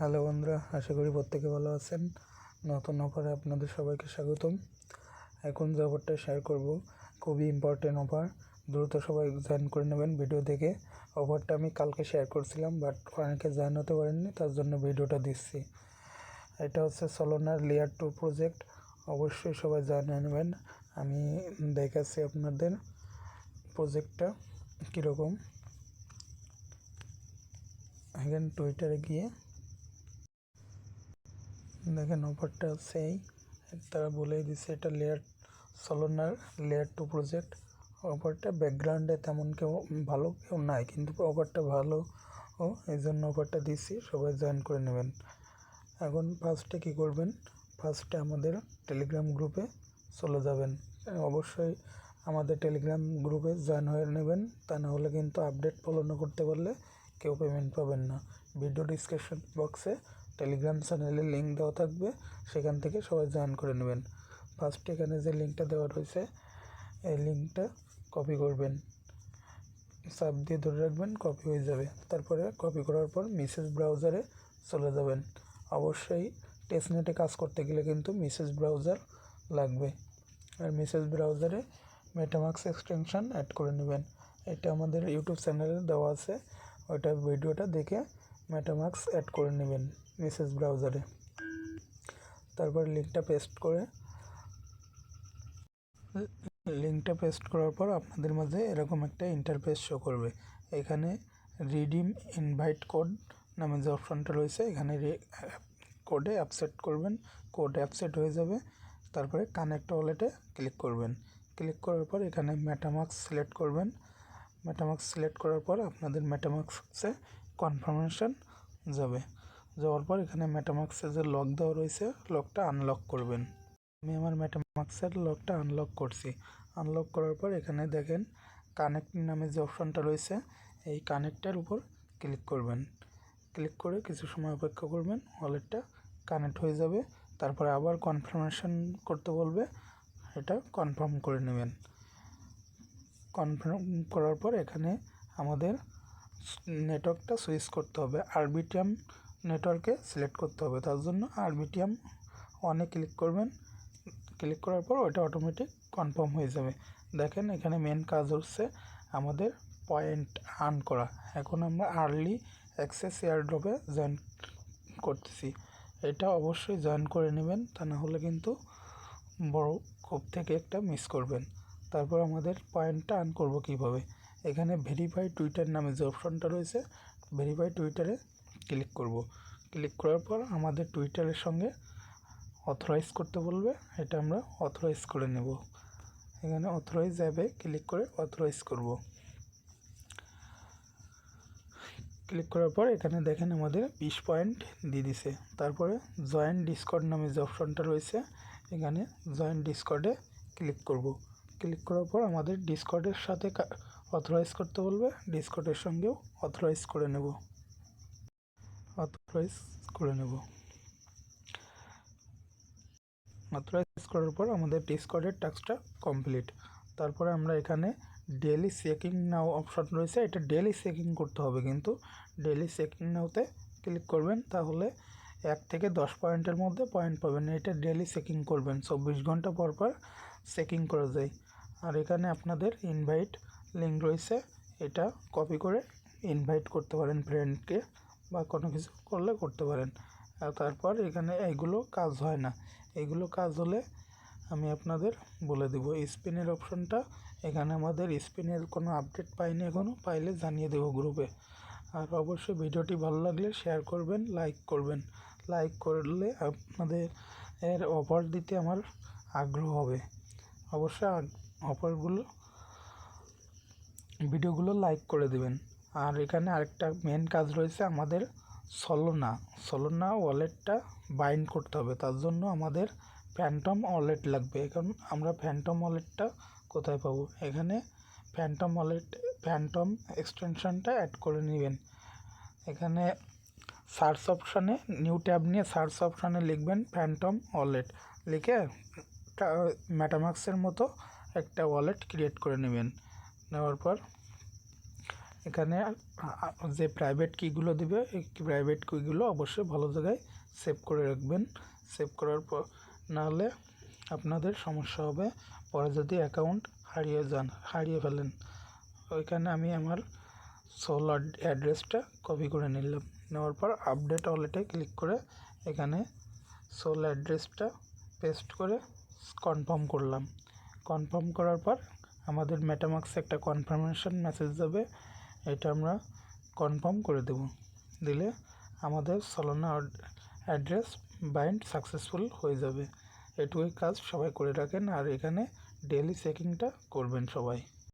Hello বন্ধুরা, আশা করি প্রত্যেকে ভালো আছেন। নতুন অফারে আপনাদের সবাইকে স্বাগতম। এখন যে অফারটা শেয়ার করব, খুবই ইম্পর্টেন্ট অফার দ্রুত সবাই জয়েন করে নেবেন ভিডিও দেখে। অফারটা আমি কালকে শেয়ার করছিলাম বাট অনেকে জয়েন হতে পারেননি, তার জন্য ভিডিওটা দিচ্ছি। এটা হচ্ছে সলোনার লেয়ার টু প্রজেক্ট অবশ্যই সবাই জয়েন হয়ে নেবেন। আমি দেখাচ্ছি আপনাদের প্রজেক্টটা কীরকম। এখানে টুইটারে গিয়ে দেখেন অফারটা সেই। তারা বলেই দিচ্ছে এটা লেয়ার সলোনার লেয়ার টু প্রজেক্ট অফারটা ব্যাকগ্রাউন্ডে তেমন কেউ ভালো কেউ নাই, কিন্তু অফারটা ভালো। ও এই জন্য অফারটা দিচ্ছি সবাই জয়েন করে নেবেন। এখন ফার্স্টে কী করবেন? ফার্স্টে আমাদের টেলিগ্রাম গ্রুপে চলে যাবেন। অবশ্যই আমাদের টেলিগ্রাম গ্রুপে জয়েন হয়ে নেবেন, তা না হলে কিন্তু আপডেট ফলো না করতে পারলে কেউ পেমেন্ট পাবেন না। ভিডিও ডিসক্রিপশন বক্সে টেলিগ্রাম চ্যানেলের লিঙ্ক দেওয়া থাকবে, সেখান থেকে সবাই জয়েন করে নেবেন। ফার্স্ট এখানে যে লিঙ্কটা দেওয়া রয়েছে, এই লিঙ্কটা কপি করবেন। সাব দিয়ে ধরে রাখবেন কপি হয়ে যাবে। তারপরে কপি করার পর মেসেজ ব্রাউজারে চলে যাবেন। অবশ্যই টেস্টনেটে কাজ করতে গেলে কিন্তু মেসেজ ব্রাউজার লাগবে। আর মেসেজ ব্রাউজারে মেটামাক্স এক্সটেনশন অ্যাড করে নেবেন। এটা আমাদের ইউটিউব চ্যানেলে দেওয়া আছে। ওইটা ভিডিওটা দেখে মেটামাক্স অ্যাড করে নেবেন। মেসেজ ব্রাউজারে। তারপর লিঙ্কটা পেস্ট করে লিঙ্কটা পেস্ট করার পর আপনাদের মাঝে এরকম একটা ইন্টারফেস শো করবে। এখানে রিডিম ইনভাইট কোড নামে যে অপশনটা রয়েছে, এখানে কোডে অ্যাপসেট করবেন। কোড অ্যাপসেট হয়ে যাবে। তারপরে কানেক্ট ওয়ালেটে ক্লিক করবেন। ক্লিক করার পর এখানে মেটামাক্স সিলেক্ট করবেন। মেটামাক্স সিলেক্ট করার পর আপনাদের মেটামাক্সে কনফার্মেশন যাবে। যাওয়ার পর এখানে মেটামাক্সে যে লক দেওয়া রয়েছে লকটা আনলক করবেন। আমি আমার মেটামাক্সের লকটা আনলক করছি। আনলক করার পর এখানে দেখেন কানেক্ট নামে যে অপশনটা রয়েছে, এই কানেক্টের উপর ক্লিক করবেন। ক্লিক করে কিছু সময় অপেক্ষা করবেন ওয়ালেটটা কানেক্ট হয়ে যাবে। তারপরে আবার কনফার্মেশন করতে বলবে, এটা কনফার্ম করে নেবেন। কনফার্ম করার পর এখানে আমাদের নেটওয়ার্কটা সুইচ করতে হবে। আরবিটিএম নেটওয়ার্কে সিলেক্ট করতে হবে। তার জন্য আর আরবিটিএম অনে ক্লিক করবেন। ক্লিক করার পর ওটা অটোমেটিক কনফার্ম হয়ে যাবে। দেখেন এখানে মেন কাজ হচ্ছে আমাদের পয়েন্ট আর্ন করা। এখন আমরা আর্লি অ্যাক্সেস এয়ারড্রপে জয়েন করতেছি। এটা অবশ্যই জয়েন করে নেবেন, তা না হলে কিন্তু বড় কোপ থেকে একটা মিস করবেন। তারপর আমাদের পয়েন্টটা আর্ন করব কীভাবে? এখানে ভেরিফাই টুইটার নামে যে অপশনটা রয়েছে ভেরিফাই টুইটারে ক্লিক করব। ক্লিক করার পর আমাদের টুইটারের সঙ্গে অথরাইজ করতে বলবে। এটা আমরা অথরাইজ করে নেব। এখানে অথরাইজ অ্যাপে ক্লিক করে অথরাইজ করব। ক্লিক করার পর এখানে দেখেন আমাদের বিশ পয়েন্ট দিয়ে দিছে। তারপরে জয়েন্ট ডিসকর্ড নামে যে অপশনটা রয়েছে, এখানে জয়েন্ট ডিসকর্ডে ক্লিক করব। ক্লিক করার পর আমাদের ডিসকর্ডের সাথে অথরাইজ করতে বলবে। ডিসকর্ডের সঙ্গেও অথরাইজ করে নেব। অথরাইজ করে নেব। অথরাইজ করার পর আমাদের ডিসকর্ডের টাস্কটা কমপ্লিট তারপরে আমরা এখানে ডেলি চেকিং নাও অপশন রয়েছে, এটা ডেলি চেকিং করতে হবে কিন্তু। ডেলি চেকিং নাওতে ক্লিক করবেন, তাহলে এক থেকে দশ পয়েন্টের মধ্যে পয়েন্ট পাবেন। এটা ডেলি চেকিং করবেন, চব্বিশ ঘণ্টা পর পর চেকিং করা যায়। আর এখানে আপনাদের ইনভাইট লিঙ্ক রয়েছে, এটা কপি করে ইনভাইট করতে পারেন ফ্রেন্ডকে বা কোনো কিছু করলে করতে পারেন। আর তারপর এখানে এইগুলো কাজ হয় না। এগুলো কাজ হলে আমি আপনাদের বলে দেব। স্পিনের অপশনটা, এখানে আমাদের স্পিনের কোনো আপডেট পাইনি এখনও পাইলে জানিয়ে দেবো গ্রুপে। আর অবশ্যই ভিডিওটি ভালো লাগলে শেয়ার করবেন, লাইক করবেন। লাইক করলে আপনাদের এর অফার দিতে আমার আগ্রহ হবে। অবশ্যই অফারগুলো, ভিডিওগুলো লাইক করে দেবেন। আর এখানে আরেকটা মেন কাজ রয়েছে আমাদের সলোনা সলোনা ওয়ালেটটা বাইন্ড করতে হবে, তার জন্য আমাদের ফ্যান্টম ওয়ালেট লাগবে। এখন আমরা ফ্যান্টম ওয়ালেটটা কোথায় পাবো? এখানে ফ্যান্টম ওয়ালেট ফ্যান্টম এক্সটেনশনটা অ্যাড করে নেবেন। এখানে সার্চ অপশানে নিউ ট্যাব নিয়ে সার্চ অপশানে লিখবেন ফ্যান্টম ওয়ালেট লিখে ম্যাটামাক্সের মতো একটা ওয়ালেট ক্রিয়েট করে নেবেন। নেওয়ার পর এখানে যে প্রাইভেট কিগুলো দেবে, এই প্রাইভেট কিগুলো অবশ্যই ভালো জায়গায় সেভ করে রাখবেন। সেভ করার পর নাহলে আপনাদের সমস্যা হবে। পরে যদি অ্যাকাউন্ট হারিয়ে যান, হারিয়ে ফেলেন, ওইখানে আমি আমার সোল অ্যাড্রেসটা কপি করে নিলাম। নেওয়ার পর আপডেট ওয়ালেটে ক্লিক করে এখানে সোল অ্যাড্রেসটা পেস্ট করে কনফার্ম করলাম। কনফার্ম করার পর আমাদের মেটামাক্সে একটা কনফার্মেশন মেসেজ যাবে। এটা আমরা কনফার্ম করে দেব। দিলে আমাদের সলোনা অ্যাড্রেস বাইন্ড সাকসেসফুল হয়ে যাবে। এটুকুই কাজ সবাই করে রাখেন। আর এখানে ডেলি চেকিংটা করবেন সবাই।